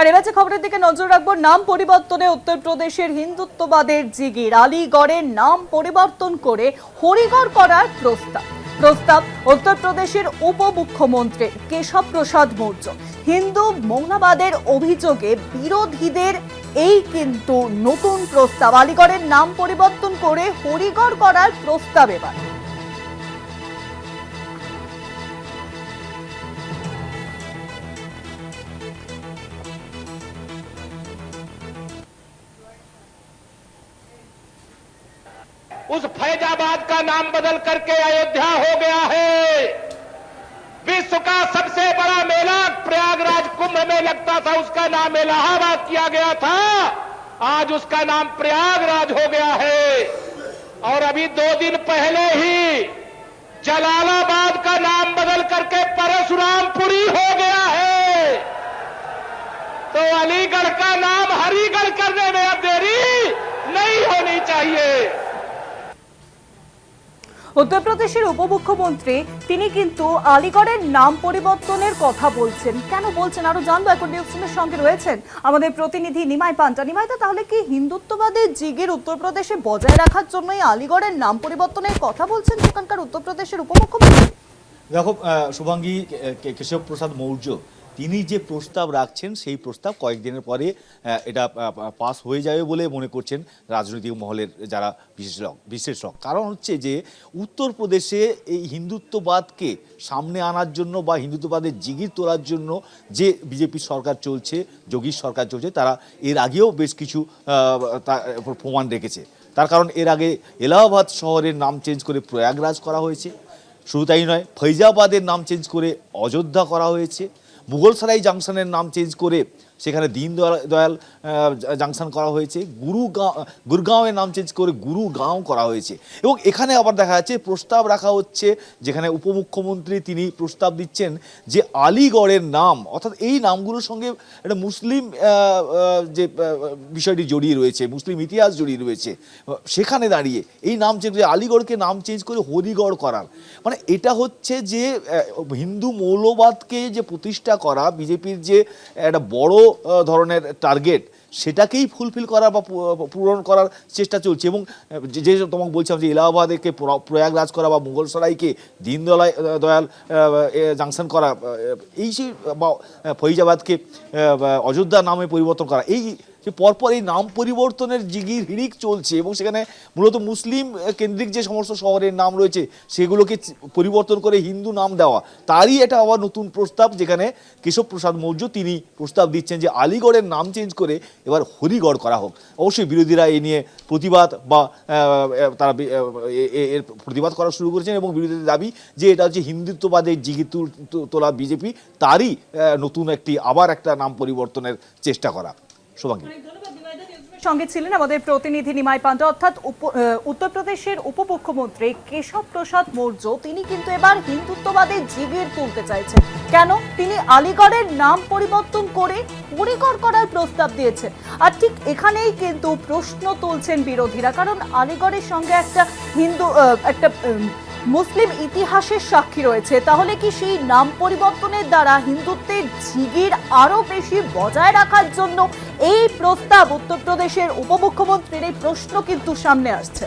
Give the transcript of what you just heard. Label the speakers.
Speaker 1: আর এবার খবরের দিকে নজর রাখব, নাম পরিবর্তনে উত্তরপ্রদেশের হিন্দুত্ববাদের জিগির। আলিগড়ের নাম পরিবর্তন করে হরিগড় করার প্রস্তাব। প্রস্তাব উত্তরপ্রদেশের উপমুখ্যমন্ত্রী কেশব প্রসাদ মৌর্য। হিন্দু মৌলবাদের অভিযোগে বিরোধীদের এই কিন্তু নতুন প্রস্তাব। আলিগড়ের নাম পরিবর্তন করে হরিগড় করার প্রস্তাব এবার।
Speaker 2: उस फैजाबाद का नाम बदल करके अयोध्या हो गया है। विश्व का सबसे बड़ा मेला प्रयागराज कुंभ में लगता था, उसका नाम इलाहाबाद किया गया था। आज उसका नाम प्रयागराज हो गया है। और अभी दो दिन पहले ही जलालाबाद का नाम बदल करके परशुरामपुरी हो गया है। तो अलीगढ़ का नाम हरीगढ़ करने में अब देरी
Speaker 1: উত্তরপ্রদেশের উপমুখ্যমন্ত্রী, তিনি কিন্তু আলিগড়ের নাম পরিবর্তনের কথা বলছেন। কেন বলছেন? আরও জানব, এখন নিউজ টিমের সঙ্গে রয়েছেন আমাদের প্রতিনিধি নিমাই পান্টা নিমাইদা তাহলে কি হিন্দুত্ববাদের জিগির উত্তরপ্রদেশে বজায় রাখার জন্যই আলিগড়ের নাম পরিবর্তনের কথা বলছেন সেখানকার উত্তরপ্রদেশের উপমুখ্যমন্ত্রী?
Speaker 3: দেখো শুভাঙ্গী কেশব প্রসাদ মৌর্য তিনি যে প্রস্তাব রাখছেন, সেই প্রস্তাব কয়েকদিনের পরে এটা পাস হয়ে যাবে বলে মনে করছেন রাজনৈতিক মহলের যারা বিশেষজ্ঞ বিশেষজ্ঞ কারণ হচ্ছে যে, উত্তরপ্রদেশে এই হিন্দুত্ববাদকে সামনে আনার জন্য বা হিন্দুত্ববাদের জিগির তোলার জন্য যে বিজেপি সরকার চলছে, যোগীর সরকার চলছে, তারা এর আগেও বেশ কিছু প্রমাণ রেখেছে। তার কারণ এর আগে এলাহাবাদ শহরের নাম চেঞ্জ করে প্রয়াগরাজ করা হয়েছে। শুধু তাই নয়, ফৈজাবাদের নাম চেঞ্জ করে অযোধ্যা করা হয়েছে। মুঘলসরাই জাংশনের নাম চেঞ্জ করে সেখানে দীন দয়াল- জাংশন করা হয়েছে। গুরুগাঁও গুরগাঁওয়ের নাম চেঞ্জ করে গুরুগাঁও করা হয়েছে। এবং এখানে আবার দেখা যাচ্ছে, প্রস্তাব রাখা হচ্ছে, যেখানে উপমুখ্যমন্ত্রী তিনি প্রস্তাব দিচ্ছেন যে আলিগড়ের নাম, অর্থাৎ এই নামগুলোর সঙ্গে একটা মুসলিম যে বিষয়টি জড়িয়ে রয়েছে, মুসলিম ইতিহাস জড়িয়ে রয়েছে, সেখানে দাঁড়িয়ে এই নাম চেঞ্জ আলিগড়কে নাম চেঞ্জ করে হরিগড় করার মানে এটা হচ্ছে যে হিন্দু মৌলবাদকে যে প্রতিষ্ঠা করা, বিজেপির যে একটা বড় ধরনের টার্গেট সেটাকেই ফুলফিল করা বা পূরণ করার চেষ্টা চলছে এবং যে তোমাকে বলছিলাম যে এলাহাবাদকে প্র- প্রয়াগরাজ করা বা মুঘল সরাইকে দীনদয়াল দয়াল জাংশন করা এই যে, বা ফৈজাবাদকে অযোধ্যা নামে পরিবর্তন করা, এই যে পরপর এই নাম পরিবর্তনের জিগির হিড়িক চলছে এবং সেখানে মূলত মুসলিম কেন্দ্রিক যে সমস্ত শহরের নাম রয়েছে, সেগুলোকে পরিবর্তন করে হিন্দু নাম দেওয়া, তারই এটা আবার নতুন প্রস্তাব যেখানে কেশব প্রসাদ মৌর্য তিনি প্রস্তাব দিচ্ছেন যে আলিগড়ের নাম চেঞ্জ করে এবার হরিগড় করা হোক। অবশ্যই বিরোধীরা এই নিয়ে প্রতিবাদ বা তারা এ- এ- এর প্রতিবাদ করা শুরু করেছেন এবং বিরোধীদের দাবি যে এটা হচ্ছে হিন্দুত্ববাদের জিগি তোলা বিজেপি, তারই নতুন একটি আবার একটা নাম পরিবর্তনের চেষ্টা করা। শুভাঙ্গী।
Speaker 1: সঙ্গে ছিলেন আমাদের প্রতিনিধি নিমাই পান্ডা। অর্থাৎ উত্তরপ্রদেশের উপমুখ্যমন্ত্রী কেশব প্রসাদ মৌর্য, তিনি কিন্তু এবার হিন্দুত্ববাদের জিগির তুলতে চাইছেন। কেন? তিনি আলিগড়ের নাম পরিবর্তন করে হরিগড় করার প্রস্তাব দিয়েছেন। আর ঠিক এখানেই কিন্তু প্রশ্ন তুলছেন বিরোধীরা, কারণ আলিগড়ের সঙ্গে একটা হিন্দু একটা মুসলিম ইতিহাসের সাক্ষী রয়েছে। তাহলে কি সেই নাম পরিবর্তনের দ্বারা হিন্দুত্বের ঝিগির আরও বেশি বজায় রাখার জন্য এই প্রস্তাব উত্তরপ্রদেশের উপমুখ্যমন্ত্রীর এই প্রশ্ন কিন্তু সামনে আসছে।